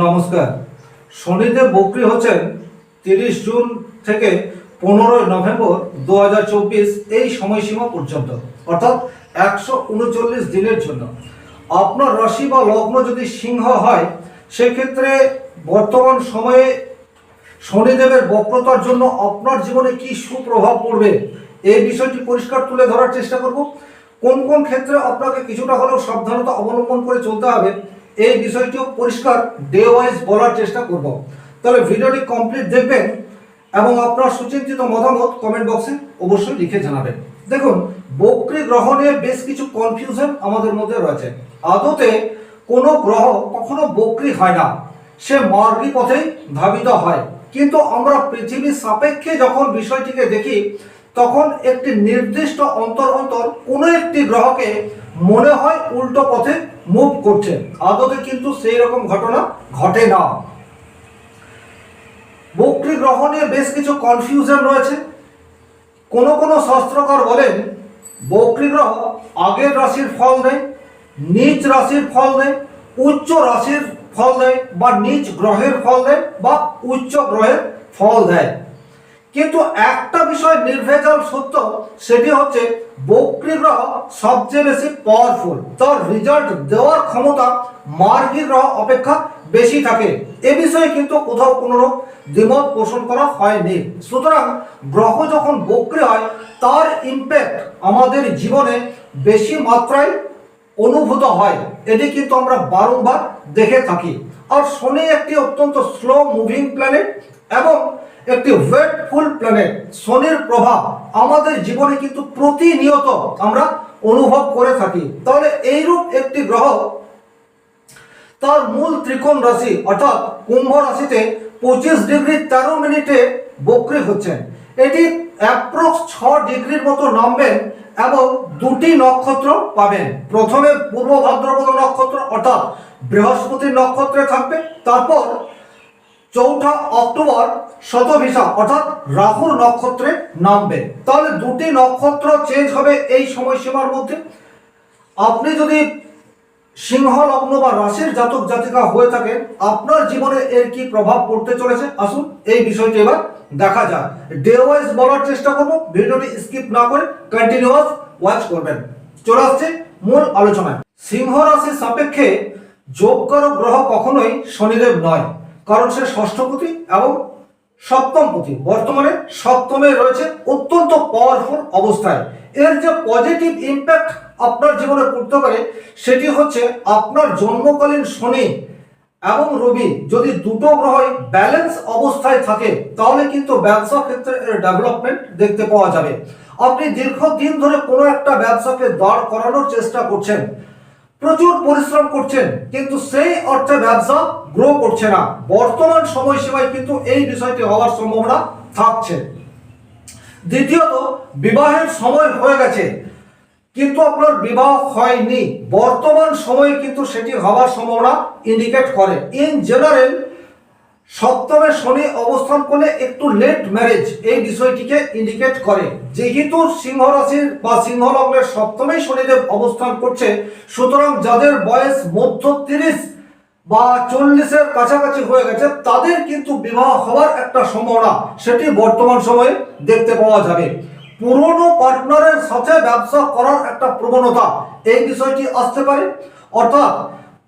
নমস্কার। শনিদেব বক্রি হচ্ছেন তিরিশ জুন থেকে পনেরোই নভেম্বর দু হাজার চব্বিশ এই সময়সীমা পর্যন্ত, অর্থাৎ একশো উনচল্লিশ দিনের জন্য। আপনার রাশি বা লগ্ন যদি সিংহ হয়, সেক্ষেত্রে বর্তমান সময়ে শনিদেবের বক্রতার জন্য আপনার জীবনে কি সুপ্রভাব পড়বে, এই বিষয়টি পরিষ্কার তুলে ধরার চেষ্টা করব। কোন কোন ক্ষেত্রে আপনাকে কিছুটা হলেও সাবধানতা অবলম্বন করে চলতে হবে এই বিষয়টিও পরিষ্কার ডে ওয়াইজ বলার চেষ্টা করব। তাহলে ভিডিওটি কমপ্লিট দেখবেন এবং আপনার সুচিন্তিত মতামত কমেন্ট বক্সে অবশ্যই লিখে জানাবেন। দেখুন, বক্রী গ্রহ নিয়ে বেশ কিছু কনফিউশন আমাদের মধ্যে রয়েছে। আদতে কোনো গ্রহ কখনো বক্রী হয় না। সে মার্গী পথেই ধাবিত হয়। কিন্তু আমরা পৃথিবীর সাপেক্ষে যখন বিষয়টিকে দেখি তখন একটি নির্দিষ্ট অন্তর অন্তর কোনো একটি গ্রহকে মনে হয় উল্টো পথে মুভ করছে। আদতে কিন্তু সেই রকম ঘটনা ঘটে না। বক্রী গ্রহ নিয়ে বেশ কিছু কনফিউশন রয়েছে। কোন কোন শাস্ত্রকর বলেন বক্রী গ্রহ আগের রাশির ফল দেয়, নিচ রাশির ফল দেয়, উচ্চ রাশির ফল দেয় বা নিচ গ্রহের ফল দেয় বা উচ্চ গ্রহের ফল দেয়। কিন্তু একটা বিষয় নির্ভেজাল সত্য, সেটি হচ্ছে বক্রী গ্রহ সবচেয়ে বেশি পাওয়ারফুল তার রেজাল্ট দেওয়ার ক্ষমতা মার্গী গ্রহ অপেক্ষা বেশি থাকে। এ বিষয়ে কিন্তু কোথাও কোনো দ্বিমত পোষণ করা হয়নি। সুতরাং গ্রহ যখন বক্রী হয়, তার ইম্প্যাক্ট আমাদের জীবনে বেশি মাত্রায় অনুভূত হয়। এটি কিন্তু আমরা বারংবার দেখে থাকি। আর শনি একটি অত্যন্ত স্লো মুভিং প্ল্যানেট এবং একটি ওয়েটফুল প্ল্যানেট শনির প্রভাব আমাদের জীবনে কিন্তু প্রতিনিয়ত আমরা অনুভব করে থাকি। তাহলে এইরূপ একটি গ্রহ তার মূল ত্রিকোণ রাশি, অর্থাৎ কুম্ভ রাশিতে পঁচিশ ডিগ্রি তেরো মিনিটে বক্রি হচ্ছেন। এটি অ্যাপ্রক্স ছ ডিগ্রির মতো নামবেন এবং দুটি নক্ষত্র পাবেন। প্রথমে পূর্ব ভাদ্রপদ নক্ষত্র, অর্থাৎ বৃহস্পতির নক্ষত্রে থাকবে। তারপর চৌঠা অক্টোবর শতভিসা, অর্থাৎ রাহুর নক্ষত্রে নামবে। তাহলে দুটি নক্ষত্র চেঞ্জ হবে এই সময়সীমার মধ্যে। আপনি যদি সিংহ, লগ্ন বা রাশির জাতক, জাতিকা হয়ে থাকেন, আপনার জীবনে এর কি প্রভাব পড়তে চলেছে? আসুন এই বিষয়টি এবার দেখা যাক। ডে ওয়াইজ বলার চেষ্টা করব, ভিডিওটি স্কিপ না করে কন্টিনিউয়াস ওয়াচ করবেন। চলে আসছে মূল আলোচনায়। সিংহ রাশির সাপেক্ষে যোগকারক গ্রহ কখনোই শনিদেব নয়। কারণ সে ষষ্ঠ পুঁথি এবং সপ্তম পুঁথি। বর্তমানে সপ্তমে রয়েছে অত্যন্ত পাওয়ারফুল অবস্থায়। এর যে পজিটিভ ইম্প্যাক্ট আপনার জীবনে পড়তে পারে, সেটি হচ্ছে আপনার জন্মকালীন শনি এবং রবি যদি দুটো গ্রহই ব্যালেন্স অবস্থায় থাকে, তাহলে কিন্তু ব্যবসা ক্ষেত্রে এর ডেভেলপমেন্ট দেখতে পাওয়া যাবে। আপনি দীর্ঘদিন ধরে কোনো একটা ব্যবসাকে দাঁড় করানোর চেষ্টা করছেন প্রচুর পরিশ্রম করছেন, কিন্তু সেই অর্থে ব্যবসা গ্রো করছে না। বর্তমান সময়সীমায় কিন্তু এই বিষয়টি হওয়ার সম্ভাবনা থাকছে। দ্বিতীয়ত, বিবাহের সময় হয়ে গেছে, কিন্তু আপনার বিবাহ হয়নি। বর্তমান সময়ে কিন্তু সেটি হওয়ার সম্ভাবনা ইন্ডিকেট করে। ইন জেনারেল সপ্তমে শনি অবস্থান করলে একটু লেট ম্যারেজ এই বিষয়টিকে ইন্ডিকেট করে। যেহেতু সিংহ রাশির বা সিংহ লগ্নের সপ্তমেই শনিদেব অবস্থান করছে, সুতরাং যাদের বয়স মধ্য তিরিশ বা চল্লিশের কাছাকাছি হয়ে গেছে, তাদের কিন্তু বিবাহ হওয়ার একটা সম্ভাবনা সেটি বর্তমান সময়ে দেখতে পাওয়া যাবে। পুরনো পার্টনারের সাথে ব্যবসা করার একটা প্রবণতা এই বিষয়টি আসতে পারে। অর্থাৎ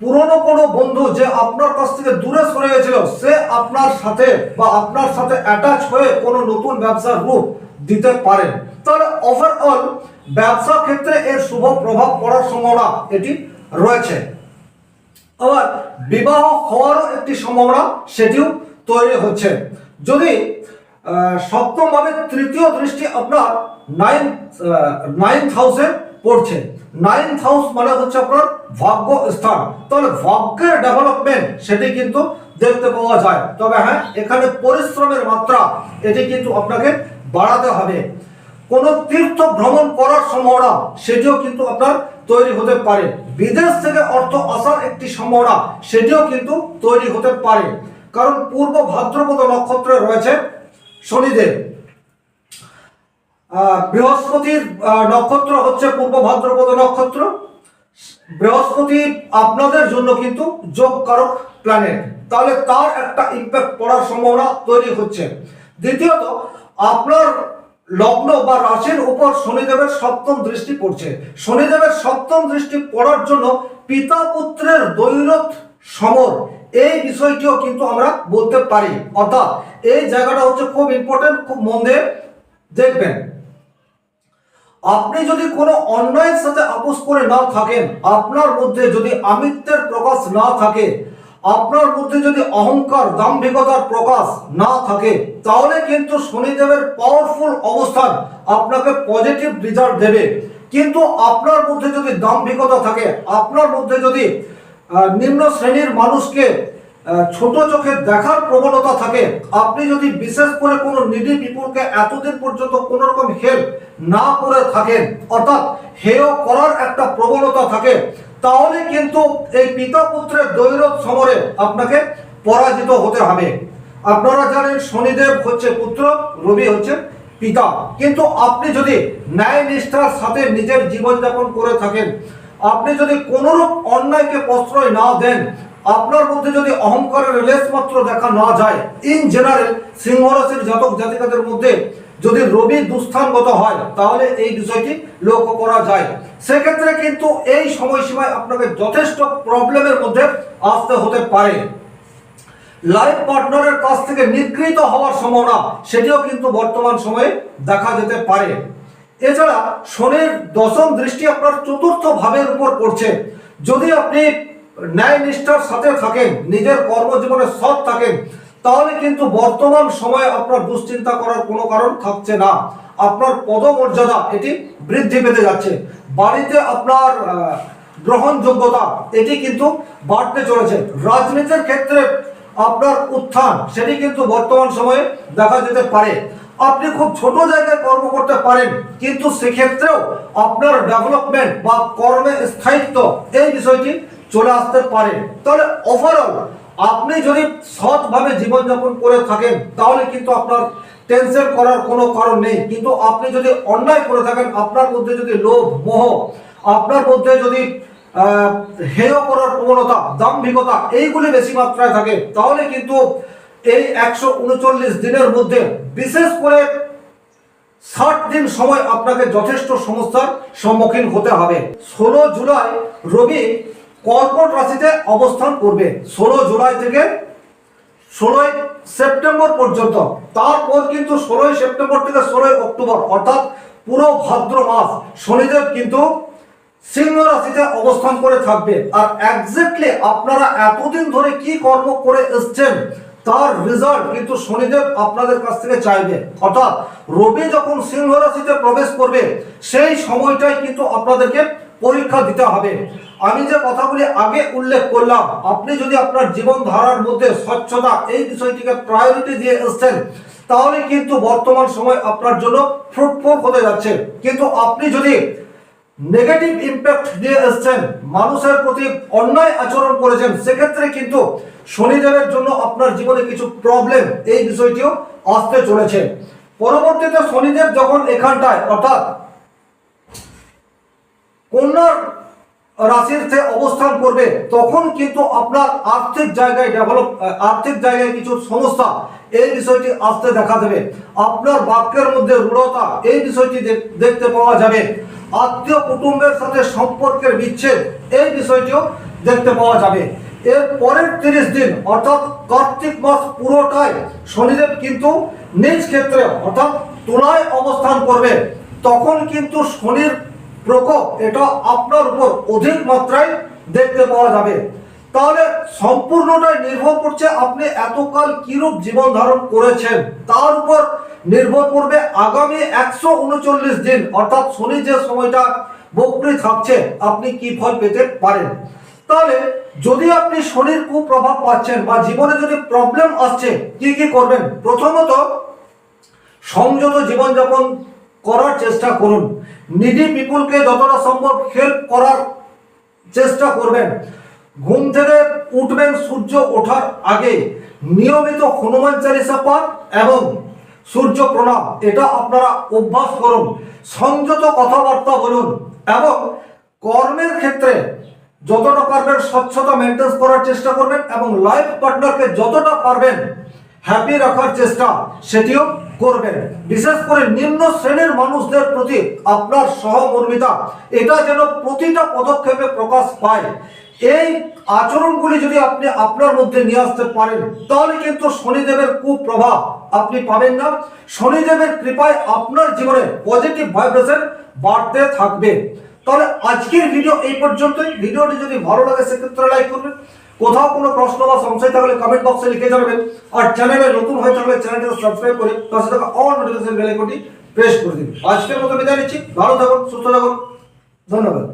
পুরনো কোনো বন্ধু যে আপনার কাছ থেকে দূরে সরে গেছিল সে আপনার সাথে বা আপনার সাথে অ্যাটাচ হয়ে কোনো নতুন ব্যবসার রূপ দিতে পারেন তাহলে ওভারঅল ব্যবসা ক্ষেত্রে এর শুভ প্রভাব পড়ার সম্ভাবনা এটি রয়েছে। আবার বিবাহ হওয়ারও একটি সম্ভাবনা সেটিও তৈরি হচ্ছে। যদি আহ, সপ্তম ভাবে তৃতীয় দৃষ্টি আপনার নাইন নাইন্থ হাউসে পড়ছে। নাইন্থ হাউস মানে হচ্ছে আপনার ভাগ্য স্থান তাহলে ভাগ্যের ডেভেলপমেন্ট সেটি কিন্তু দেখতে পাওয়া যায়। তবে হ্যাঁ এখানে পরিশ্রমের মাত্রা, এটি কিন্তু আপনাকে বাড়াতে হবে। কোনো তীর্থ ভ্রমণ করার সম্ভাবনা, সেটিও কিন্তু আপনার তৈরি হতে পারে। বিদেশ থেকে অর্থ আসার একটি সম্ভাবনা, সেটিও কিন্তু তৈরি হতে পারে। কারণ পূর্ব ভাদ্রপদ নক্ষত্রে রয়েছে শনিদেব। বৃহস্পতির নক্ষত্র হচ্ছে পূর্ব ভাদ্রপদ নক্ষত্র। বৃহস্পতি আপনাদের জন্য কিন্তু যোগ কারক প্ল্যানেট তাহলে তার একটা ইম্প্যাক্ট পড়ার সম্ভাবনা তৈরি হচ্ছে। দ্বিতীয়ত, আপনার লগ্ন বা রাশির উপর শনিদেবের সপ্তম দৃষ্টি পড়ছে। শনিদেবের সপ্তম দৃষ্টি পড়ার জন্য পিতা পুত্রের দৈরথ সমর, এই বিষয়টিও কিন্তু আমরা বলতে পারি। অর্থাৎ এই জায়গাটা হচ্ছে খুব ইম্পর্টেন্ট খুব মন দিয়ে দেখবেন। আপনি যদি কোনো অন্যায়ের সাথে আপোষ করে না থাকেন, আপনার মধ্যে যদি আমিত্বের প্রকাশ না থাকে, আপনার মধ্যে যদি অহংকার, দাম্ভিকতার প্রকাশ না থাকে, তাহলে কিন্তু শনিদেবের পাওয়ারফুল অবস্থান আপনাকে পজিটিভ রেজাল্ট দেবে। কিন্তু আপনার মধ্যে যদি দাম্ভিকতা থাকে, আপনার মধ্যে যদি নিম্ন শ্রেণির মানুষকে ছোট চোখে দেখার প্রবণতা থাকে। আপনি যদি বিশেষ করে কোনো নিডি পিপুলকে এতদিন পর্যন্ত কোনো রকম হেল্প না করে থাকেন, অর্থাৎ হেয় করার একটা প্রবণতা থাকে, তাহলে কিন্তু এই পিতা পুত্রের দৈরথ সমরে আপনাকে পরাজিত হতে হবে। আপনারা জানেন শনিদেব হচ্ছে পুত্র, রবি হচ্ছে পিতা। কিন্তু আপনি যদি ন্যায় নিষ্ঠার সাথে নিজের জীবনযাপন করে থাকেন, আপনি যদি কোনোরূপ অন্যায়কে প্রশ্রয় না দেন আপনার মধ্যে যদি অহংকারের লেশ মাত্র দেখা না যায় ইন জেনারেল সিংহরাশির জাতক জাতিকাদের মধ্যে যদি রবি দুস্থানগত হয়, তাহলে এই বিষয়টি লক্ষ্য করা যায়। সেক্ষেত্রে কিন্তু এই সময়সীমায় আপনাকে যথেষ্ট প্রবলেমের মধ্যে আসতে হতে পারে। লাইফ পার্টনারের কাছ থেকে নিগৃহীত হওয়ার সম্ভাবনা, সেটিও কিন্তু বর্তমান সময়ে দেখা যেতে পারে। এছাড়া শনির দশম দৃষ্টি আপনার চতুর্থ ভাবের উপর পড়ছে। যদি আপনি ন্যায় নিষ্ঠার সাথে থাকেন, নিজের কর্মজীবনে সৎ থাকেন, তাহলে কিন্তু বর্তমান সময়ে আপনার দুশ্চিন্তা করার কোনো কারণ থাকছে না। আপনার পদমর্যাদা এটি বৃদ্ধি পেতে যাচ্ছে। বাড়িতে আপনার গ্রহণযোগ্যতা এটি কিন্তু বাড়তে চলেছে। রাজনীতির ক্ষেত্রে আপনার উত্থান সেটি কিন্তু বর্তমান সময়ে দেখা যেতে পারে। আপনি খুব ছোট জায়গায় কর্ম করতে পারেন, কিন্তু সেক্ষেত্রেও আপনার ডেভেলপমেন্ট বা কর্মে স্থায়িত্ব এই বিষয়টি চলে আসতে পারে। তাহলে ওভারঅল আপনি যদি সৎভাবে জীবনযাপন করে থাকেন, তাহলে কিন্তু আপনার টেনশন করার কোনো কারণ নেই। কিন্তু আপনি যদি অন্যায় করে থাকেন, আপনার মধ্যে যদি লোভ, মোহ, আপনার মধ্যে যদি হেয় করার প্রবণতা, দাম্ভিকতা, এইগুলি বেশি মাত্রায় থাকে, তাহলে কিন্তু এই একশো উনচল্লিশ দিনের মধ্যে বিশেষ করে ষাট দিন সময় আপনাকে যথেষ্ট সমস্যার সম্মুখীন হতে হবে। ষোলো জুলাই রবি কর্কট রাশিতে অবস্থান করবে। ষোলো জুলাই থেকে ষোলোই সেপ্টেম্বর পর্যন্ত। তারপর কিন্তু ষোলোই সেপ্টেম্বর থেকে ষোলোই অক্টোবর, অর্থাৎ পুরো ভাদ্র মাস শনিদেব কিন্তু সিংহ রাশিতে অবস্থান করে থাকবে। আর এক্স্যাক্টলি আপনারা এতদিন ধরে কি কর্ম করে এসছেন, তার রেজাল্ট কিন্তু শনিদেব আপনাদের কাছ থেকে চাইবে। অর্থাৎ রবি যখন সিংহ রাশিতে প্রবেশ করবে, সেই সময়টাই কিন্তু আপনাদেরকে পরীক্ষা দিতে হবে। আমি যে কথাগুলি আগে উল্লেখ করলাম, আপনি যদি আপনার জীবন ধারার মধ্যে স্বচ্ছতা এই বিষয়টিকে প্রায়োরিটি দিয়ে এসছেন, তাহলে কিন্তু বর্তমান সময় আপনার জন্য ফ্রুটফুল হতে যাচ্ছে। কিন্তু আপনি যদি নেগেটিভ ইম্প্যাক্ট দিয়ে এসছেন, মানুষের প্রতি অন্যায় আচরণ করেছেন, সেক্ষেত্রে কিন্তু শনিদেবের জন্য আপনার জীবনে কিছু প্রবলেম এই বিষয়টিও আসতে চলেছে। পরবর্তীতে শনিদেব যখন এখানটায়, অর্থাৎ কন্যার রাশিতে অবস্থান করবে, তখন কিন্তু আপনার আর্থিক জায়গায় ডেভেলপ আর্থিক জায়গায় কিছু সমস্যা এই বিষয়টি আসতে দেখা দেবে। আপনার বাক্যের মধ্যে রূঢ়তা এই বিষয়টি দেখ- দেখতে পাওয়া যাবে। আত্মীয় কুটুম্বের সাথে সম্পর্কের বিচ্ছেদ এই বিষয়টিও দেখতে পাওয়া যাবে। এর পরের তিরিশ দিন, অর্থাৎ কার্তিক মাস পুরোটাই শনিদেব কিন্তু নিজ ক্ষেত্রে, অর্থাৎ তুলায় অবস্থান করবে। তখন কিন্তু শনির প্রকোপ, এটা আপনার উপর অধিক মাত্রায় দেখতে পাওয়া যাবে। তাহলে সম্পূর্ণটাই নির্ভর করছে আপনি এতকাল কিরূপ জীবন ধারণ করেছেন। তার উপর নির্ভর করবে আগামী একশো উনচল্লিশ দিন, অর্থাৎ শনি যে সময়টা বকরি থাকছে, আপনি কি ফল পেতে পারেন? তাহলে যদি আপনি শনির কুপ্রভাব পাচ্ছেন বা জীবনে যদি প্রবলেম আসছে, কি কি করবেন? প্রথমত, সংযত জীবনযাপন করার চেষ্টা করুন। নিডি পিপুলকে যতটা সম্ভব হেল্প করার চেষ্টা করবেন। ঘুম থেকে উঠবেন সূর্য ওঠার আগে। নিয়মিত হনুমান চালিসা পাঠ এবং সূর্য প্রণাম, এটা আপনারা অভ্যাস করুন। সংযত কথাবার্তা বলুন এবং কর্মের ক্ষেত্রে যতটা পারবেন স্বচ্ছতা মেনটেন করার চেষ্টা করবেন এবং লাইফ পার্টনারকে যতটা পারবেন হ্যাপি রাখার চেষ্টা সেটিও করবেন। বিশেষ করে নিম্ন শ্রেণির মানুষদের প্রতি আপনার সহমর্মিতা, এটা যেন প্রতিটা পদক্ষেপে প্রকাশ পায়। এই আচরণগুলি যদি আপনি আপনার মধ্যে নিয়ে আসতে পারেন, তাহলে কিন্তু শনিদেবের কুপ্রভাব আপনি পাবেন না। শনিদেবের কৃপায় আপনার জীবনে পজিটিভ ভাইব্রেশন বাড়তে থাকবে। তাহলে আজকের ভিডিও এই পর্যন্তই। ভিডিওটি যদি ভালো লাগে, সেক্ষেত্রে লাইক করবেন। কোথাও কোনো প্রশ্ন বা সংশয় থাকলে কমেন্ট বক্সে লিখে জানাবেন। আর চ্যানেলে নতুন হয়ে থাকলে চ্যানেলটিকে সাবস্ক্রাইব করে পাশে থাকা অল নোটিফিকেশন বেল আইকনটি প্রেস করে দিন আজকের মতো বিদায় নিচ্ছি। ভালো থাকুন, সুস্থ থাকুন। ধন্যবাদ।